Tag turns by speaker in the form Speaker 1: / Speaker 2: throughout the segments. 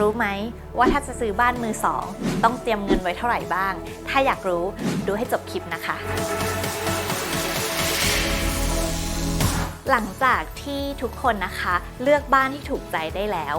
Speaker 1: รู้ไหมว่าถ้าจะซื้อบ้านมือสอง ต้องเตรียมเงินไว้เท่าไหร่บ้าง ถ้าอยากรู้ดูให้จบคลิปนะคะ หลังจากที่ทุกคนนะคะ เลือกบ้านที่ถูกใจได้แล้ว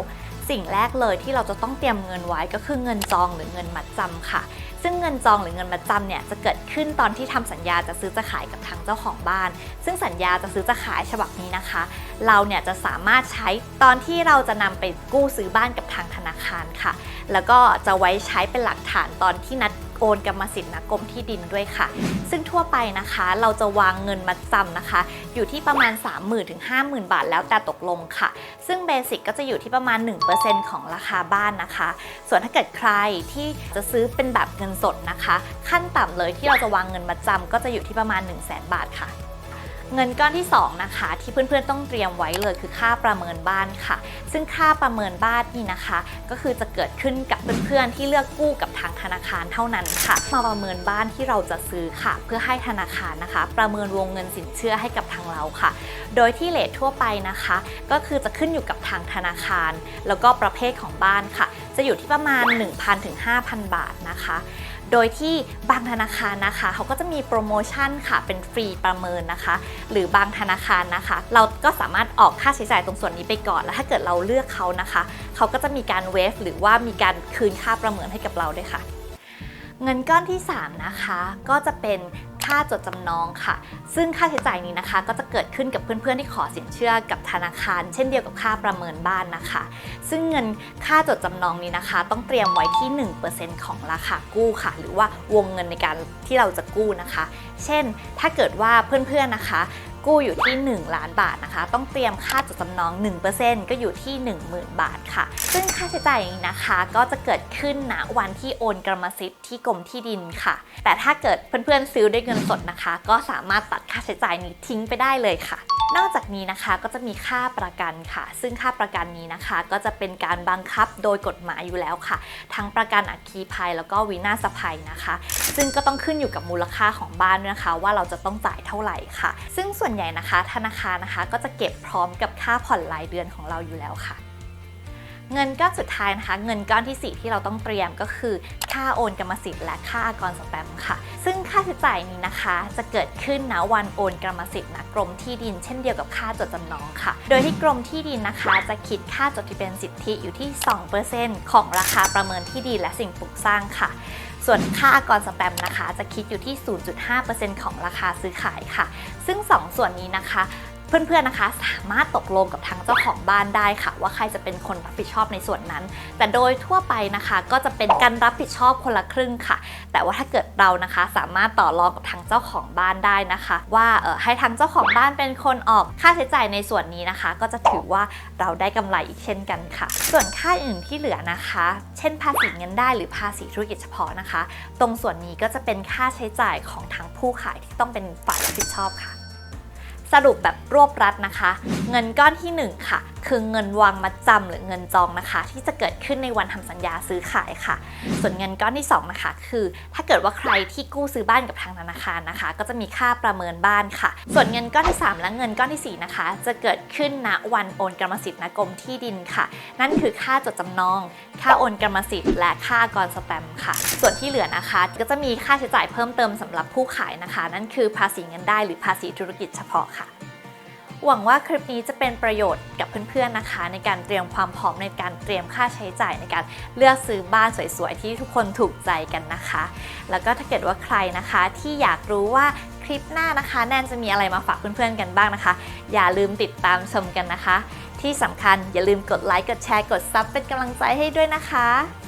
Speaker 1: สิ่งแรกเลยที่เราจะต้องเตรียมเงินไว้ก็คือเงินจองหรือเงินมัดจำค่ะ ซึ่งเงินจองหรือเงินมัดจำเนี่ยจะเกิดขึ้นตอนที่ทำสัญญาจะซื้อจะขายกับทางเจ้าของบ้าน ซึ่งสัญญาจะซื้อจะขายฉบับนี้นะคะ เราเนี่ยจะสามารถใช้ตอนที่เราจะนำไปกู้ซื้อบ้านกับทางธนาคารค่ะ แล้วก็จะไว้ใช้เป็นหลักฐานตอนที่นัด โอนกรรมสิทธิ์นะกรมที่ดินด้วยค่ะ ซึ่งทั่วไปนะคะ เราจะวางเงินมาจำนะคะ อยู่ที่ประมาณ 30,000ถึง50,000 บาทแล้วแต่ตกลงค่ะ ซึ่งเบสิกก็จะอยู่ที่ประมาณ 1%ของราคาบ้านนะคะ ส่วนถ้าเกิดใครที่จะซื้อเป็นแบบเงินสดนะคะ ขั้นต่ำเลยที่เราจะวางเงินมาจำก็จะอยู่ที่ประมาณ 1 0 0 0 0แบาทค่ะ เงินก้อนที่ 2 นะคะ ที่เพื่อนๆต้องเตรียมไว้เลยคือค่าประเมินบ้านค่ะ ซึ่งค่าประเมินบ้านนี่นะคะ ก็คือจะเกิดขึ้นกับเพื่อนๆที่เลือกกู้กับทางธนาคารเท่านั้นค่ะ มาประเมินบ้านที่เราจะซื้อค่ะ เพื่อให้ธนาคารนะคะ ประเมินวงเงินสินเชื่อให้กับทางเราค่ะ โดยที่เลททั่วไปนะคะ ก็คือจะขึ้นอยู่กับทางธนาคาร แล้วก็ประเภทของบ้านค่ะ จะอยู่ที่ประมาณ 1,000ถึง5,000 บาทนะคะ โดยที่บางธนาคารนะคะเขาก็จะมีโปรโมชั่นค่ะเป็นฟรีประเมินนะคะ หรือบางธนาคารนะคะ เราก็สามารถออกค่าใช้จ่ายตรงส่วนนี้ไปก่อน แล้วถ้าเกิดเราเลือกเขานะคะเขาก็จะมีการเวฟหรือว่ามีการคืนค่าประเมินให้กับเราด้วยค่ะเงินก้อนที่ 3 นะคะ ก็จะเป็น ค่าจดจำนองค่ะ ซึ่งค่าใช้จ่ายนี้นะคะ ก็จะเกิดขึ้นกับเพื่อนๆที่ขอสินเชื่อกับธนาคาร เช่นเดียวกับค่าประเมินบ้านนะคะ ซึ่งเงินค่าจดจำนองนี้นะคะ ต้องเตรียมไว้ที่ 1%ของราคากู้ค่ะ หรือว่าวงเงินในการที่เราจะกู้นะคะ เช่น ถ้าเกิดว่าเพื่อนๆนะคะ กู้อยู่ที่ 1 ล้านบาทนะคะ ต้องเตรียมค่าจดจำนอง 1%ก็อยู่ที่ 10,000 บาทค่ะ ซึ่งค่าใช้จ่ายนี้นะคะ ก็จะเกิดขึ้นณวันที่โอนกรรมสิทธิ์ที่กรมที่ดินค่ะ แต่ถ้าเกิดเพื่อนๆซื้อด้วยเงินสดนะคะ ก็สามารถตัดค่าใช้จ่ายนี้ทิ้งไปได้เลยค่ะนอกจากนี้นะคะก็จะมีค่าประกันค่ะ ซึ่งค่าประกันนี้นะคะ ก็จะเป็นการบังคับโดยกฎหมายอยู่แล้วค่ะ ทั้งประกันอัคคีภัยแล้วก็วินาศภัยนะคะ ซึ่งก็ต้องขึ้นอยู่กับมูลค่าของบ้านนะคะ ว่าเราจะต้องจ่ายเท่าไหร่ค่ะ ซึ่งส่วนใหญ่นะคะ ธนาคารนะคะก็จะเก็บพร้อมกับค่าผ่อนรายเดือนของเราอยู่แล้วค่ะ เงินก้อนสุดท้ายนะคะ เงินก้อนทีสี่4 ที่เราต้องเตรียมก็คือ ค่าโอนกรรมสิทธิ์และค่าอากรสแตมค่ะ ซึ่งค่าใช้จ่ายนี้นะคะ จะเกิดขึ้นณวันโอนกรรมสิทธิ์ณกรมที่ดินเช่นเดียวกับค่าจดจำนองค่ะ โดยที่กรมที่ดินนะคะจะคิดค่าจดทะเบียนสิทธิอยู่ที่ 2%ของราคาประเมินที่ดินและสิ่งปลูกสร้างค่ะ ส่วนค่าอากรสแปมนะคะ จะคิดอยู่ที่ 0.5%ของราคาซื้อขายค่ะ ซึ่ง 2 ส่วนนี้นะคะ เพื่อนๆนะคะ สามารถตกลงกับทางเจ้าของบ้านได้ค่ะ ว่าใครจะเป็นคนรับผิดชอบในส่วนนั้น แต่โดยทั่วไปนะคะ ก็จะเป็นการรับผิดชอบคนละครึ่งค่ะ แต่ว่าถ้าเกิดเรานะคะ สามารถต่อรองกับทางเจ้าของบ้านได้นะคะ ว่าเออให้ทางเจ้าของบ้านเป็นคนออกค่าใช้จ่ายในส่วนนี้นะคะ ก็จะถือว่าเราได้กำไรอีกเช่นกันค่ะ ส่วนค่าอื่นที่เหลือนะคะ เช่นภาษีเงินได้หรือภาษีธุรกิจเฉพาะนะคะ ตรงส่วนนี้ก็จะเป็นค่าใช้จ่ายของทางผู้ขายที่ต้องเป็นฝ่ายรับผิดชอบค่ะ สรุปแบบรวบรัดนะคะ เงินก้อนที่ 1 ค่ะ คือเงินวางมัดจำหรือเงินจองนะคะ ที่จะเกิดขึ้นในวันทำสัญญาซื้อขายค่ะ ส่วนเงินก้อนที่ 2 นะคะ คือถ้าเกิดว่าใครที่กู้ซื้อบ้านกับทางธนาคารนะคะ ก็จะมีค่าประเมินบ้านค่ะ ส่วนเงินก้อนที่ 3 และเงินก้อนทีสี่4 นะคะ จะเกิดขึ้นณวันโอนกรรมสิทธิ์ณกรมที่ดินค่ะ นั่นคือค่าจดจำนอง ค่าโอนกรรมสิทธิ์และค่าอากรสแตมค่ะ ส่วนที่เหลือนะคะ ก็จะมีค่าใช้จ่ายเพิ่มเติมสำหรับผู้ขายนะคะ นั่นคือภาษีเงินได้หรือภาษีธุรกิจเฉพาะค่ะ หวังว่าคลิปนี้จะเป็นประโยชน์กับเพื่อนๆนะคะ ในการเตรียมความพร้อมในการเตรียมค่าใช้จ่ายในการเลือกซื้อบ้านสวยๆที่ทุกคนถูกใจกันนะคะ แล้วก็ถ้าเกิดว่าใครนะคะที่อยากรู้ว่าคลิปหน้านะคะ แนนจะมีอะไรมาฝากเพื่อนๆกันบ้างนะคะ อย่าลืมติดตามชมกันนะคะ ที่สำคัญอย่าลืมกดไลค์กดแชร์กดซับเป็นกำลังใจให้ด้วยนะคะ